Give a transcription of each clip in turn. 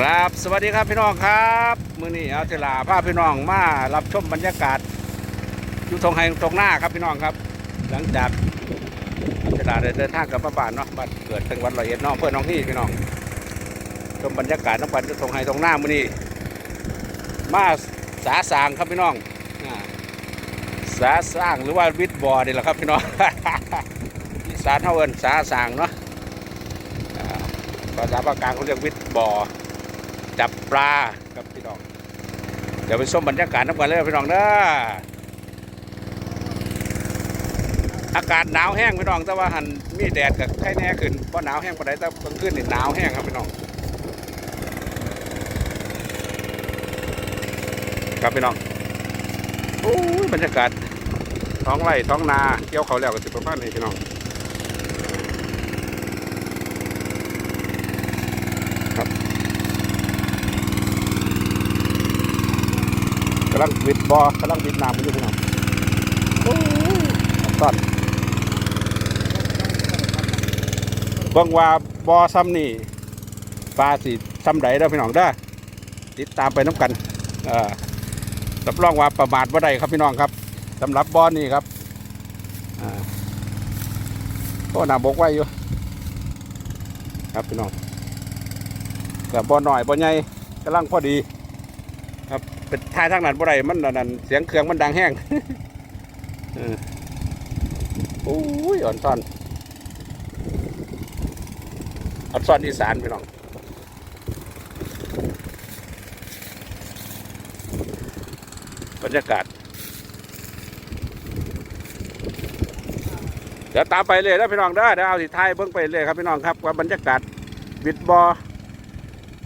ครับสวัสดีครับพี่น้องครับมื้อนี้เอาเทลาพาพี่น้องมารับชมบรรยากาศอยู่ตรงไฮตรงหน้าครับพี่น้องครับ หลังจากเทลาได้เดินทางกับมาบ้านเนาะบ้านเกิดจังหวัดร้อยเอ็ดน้องเพื่อนน้องที่พี่น้องชมบรรยากาศน้ำปันอยู่ตรงไฮตรงหน้ามื้อนี้มาสาสางครับพี่น้องสาสางหรือว่าวิทย์บอนี่แหละครับพี่น้องสานเฮาเอินสาสางเนาะภาษาภาคกลางเขาเรียกวิทย์บอ จับปลาครับพี่น้อง เดี๋ยวไปชมบรรยากาศน้ำกันเลยพี่น้องเด้ออากาศหนาวแห้งพี่น้องแต่ว่าหันมีแดดกับไข้แน่ขึ้นเพราะหนาวแห้งปานใดแต่กลางคืนนี่หนาวแห้งครับพี่น้องครับพี่น้องโอ้ยบรรยากาศท้องไร่ท้องนาเกี่ยวเขาวแล้วก็สิประมาณนี้พี่น้อง กำลังวิดบอกำลังวิดน้ำมันอยู่พี่น้องโอ้ยต้นเบิ่งว่าบอซ้ำนี่ปลาสิซ้ำใดเด้อพี่น้องเด้อติดตามไปน้ำกันออรับรองว่าประมาทบ่ได้ครับพี่น้องครับสำหรับบอนี่ครับอ่าโอ้หนาบกไว้อยู่ครับพี่น้องแต่บอหน่อยบอใหญ่กำลังพอดีครับ เป็นทายทางนั้นบ่ได้มันอันนั่นเสียงเครื่องมันดังแห้งออโอ้ยอ่อนซ่อนอ่อนซ่อนอีสานพี่น้องบรรยากาศเดี๋ยวตามไปเลยแล้พี่น้องเด้อเดี๋ยวเอาสิท้ายเบิ่งไปเลยครับพี่น้องครับว่าบรรยากาศวิดบอ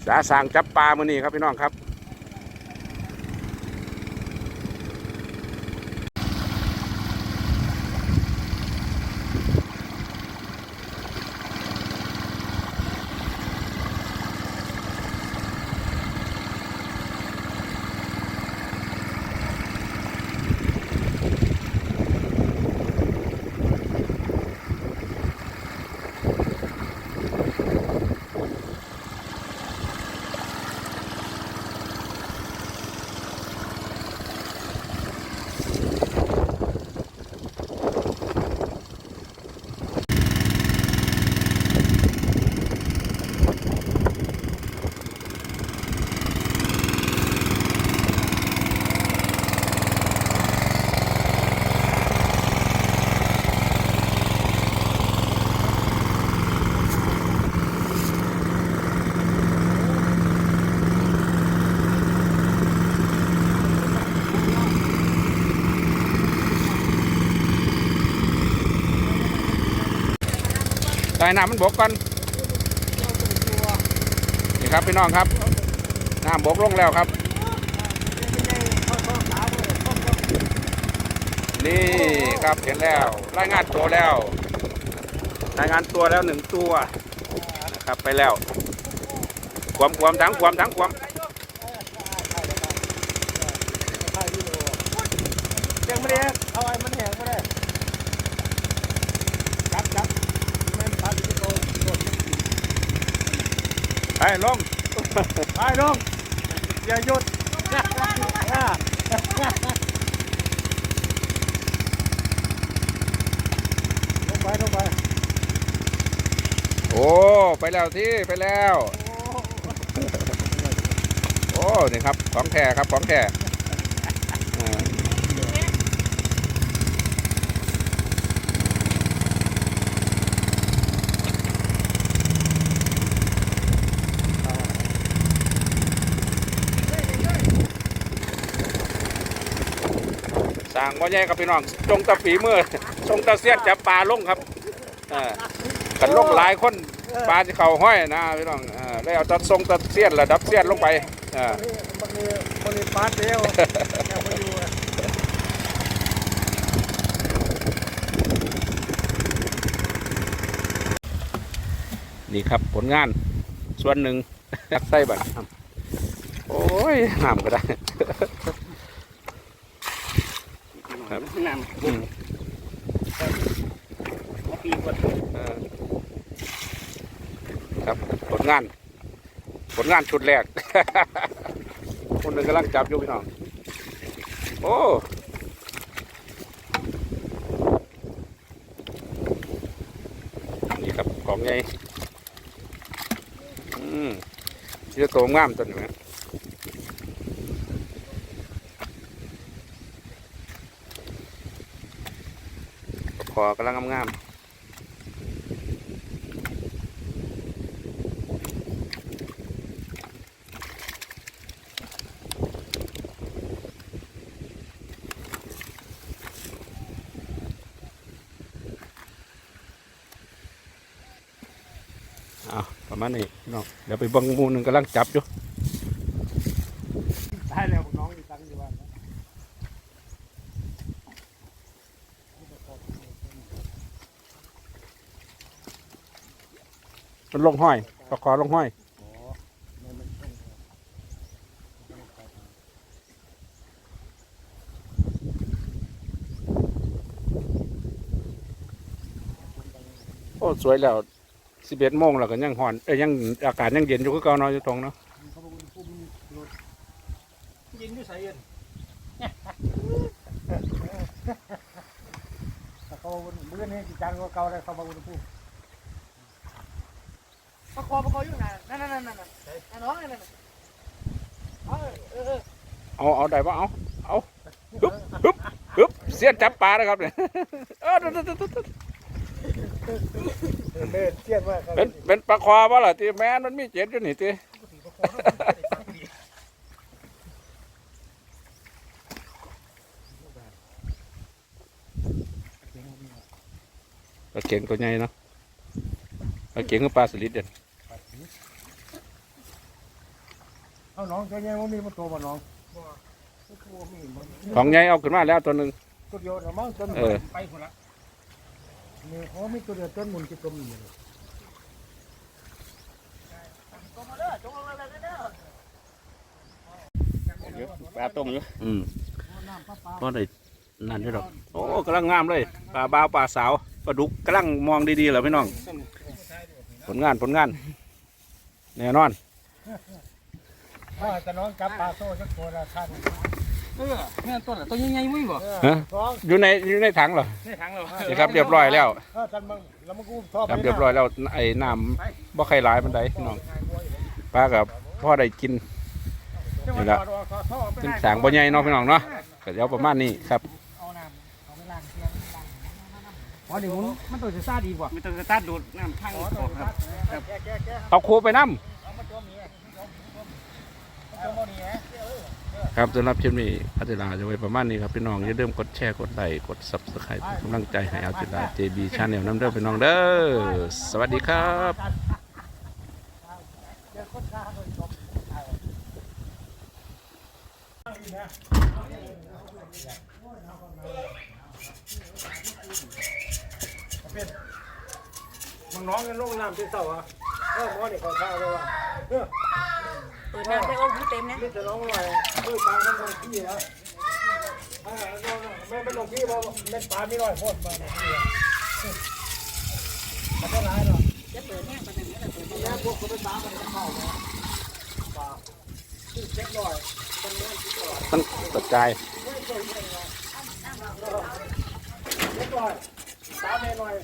สาสางจับปลามื้อนี้ครับพี่น้องครับ ใส่น้ำมันบกก่อนนี่ครับพี่น้องครับน้ำบกลงแล้วครับ นี่ครับเห็นแล้วรายงานตัวแล้วรายงานตัวแล้วหนึ่งตัวนะครับไปแล้วความความทั้งความทั้งความแจงไม่ได้เอาไอ้มันแห้งไม่ได้จับจับแม่นพัดที่โตโต ไปลงไปลงอย่าหยุดอ่าลงไปลงไปโอ้ไปแล้วที่ไปแล้ว โอ้นี่ครับของแท้ครับของแท้ สั่งว่าใหญ่ครับพี่น้องจงตะฝีมือจงตะเสียดจับปลาลงครับอ่ากันลงหลายคนปลาจะเข่าห้อยนะพี่น้องอ่าได้เอาตะทรงตะเสียดระดับเสียดลงไปอ่าบางทีคนนี้ปาดเดียวแกไปอยู่นี่ครับผลงานส่วนหนึ่งยักไส้บัตรโอ้ยห้ามก็ได้ ครับน้ำอืมปีกว่าเออครับผลงาน ผลงานชุดแรก คนหนึ่งกำลังจับอยู่พี่น้อง โอ้นี่ครับกล่องใหญ่อืมเชื่อโตงามตัวนี้ไห อกำลังงามๆอะประมาณนี้พี่น้องเดี๋ยวไปเบังหมูหนึ่งกำลังจับอยู่ ได้แล้วน้องอีกครั้งอยู่ว่า มันลงห้อยตะขอลงห้อย โอ้สวยแล้วสิบเอ็ดโมงแล้วก็ยังห่อนเอ้ยยังอากาศยังเย็นอยู่ก็เก่าเนาะอยู่ตรงเนาะเขาบอกว่าผู้มีรถยิงด้วยสายเย็นแต่เขาเมื่อนี้จังก็เก่าเลยเขาบอกว่าผู้ ประคองประคองอยู่นั่นนั่นนั่นนั่นนั่นน้องนั่นนั่นเออเออเอาเอาได้ปะเอาเอาฮึบฮึบฮึบเสียนจับปลานะครับเนี่ยเออเดี๋ยวเดี๋ยวเดี๋ยวเดี๋ยวเล่นเทียนว่าเขาเป็นเป็นปลาคอป่ะล่ะที่แม่นมันมีเจ็ดอยู่นี่ที่ปลาเก่งตัวใหญ่เนาะปลาเก่งกับปลาสลิดเด่น เอาน้องเจ้าเนี่ยมันมีมันโตมาน้องของใหญ่เอาขึ้นมาแล้วตัวหนึ่งตัวเดียวนะมั้งต้นเออไปคนละนี่เขาไม่ตัวเดียวต้นมุนจะกลมอยู่เลยปลาต้มอยู่อืมก็ได้นั่นด้วยดอกโอ้กำลังงามเลยปลาบาวปลาสาวปลาดุกกำลังมองดีๆเหรอพี่น้อง ผลงานผลงาน แน่นอนถ้าจะน้องจับปลาโซ่สักตัวละท่านเออแม่นต้นอะตัวใหญ่ๆมึงบ่ฮะน้องอยู่ในอยู่ในถังเหรอนี่ถังเรานี่ครับเรียบร้อยแล้วถ้าท่านมึงแล้วมึงกูทอดครับเรียบร้อยแล้วไอ้น้ำบ่ใครหลายมันไดพี่น้องปลากับพ่อได้กินนี่ละซึ่งสางบ่ใหญ่เนาะพี่น้องเนาะก็เดี๋ยวประมาณนี้ครับ เอาน้ำเอาไปล้างเตียงล้าง อ๋อนี่มันมันตัวจะซาดีกว่ามีตัวสตาร์ทดูดน้ำทั้งออกครับแกแกแกเอาครูไปนํเอามาตัวเมียตัวโมนี่ฮะครับสำหรับคลิปนี้อาติลาจะไว้ประมาณนี้ครับพี่น้องอย่าลืมกดแชร์กดไลค์กด Subscribe เป็นกำลังใจให้อาติลา JB Channel น้ำเด้อพี่น้องเด้อสวัสดีครับ นฆ่าโดยจบมึงน้องกันลงน้ำที่เสาอะเออหมอนี่เขาฆ่าเลยว่ะเออเปิดน้ำไปโอ้พี่เต็มนะนี่จะร้องอะไรเมื่อปลาเขาลงที่แล้วแม่เป็นลงที่เพราะเม็ดปลาไม่ร้อยโคตรมาเนี่ยมันก็ร้ายหรอกจะเปิดแห้งไปทางนี้แต่เปิดไม่แล้ได้วพวกเขาไปปลามันจะเข้าเนาะปลาที่เช็คหน่อยมันกระจายเช็คหน่อยปลาแม่หน่อย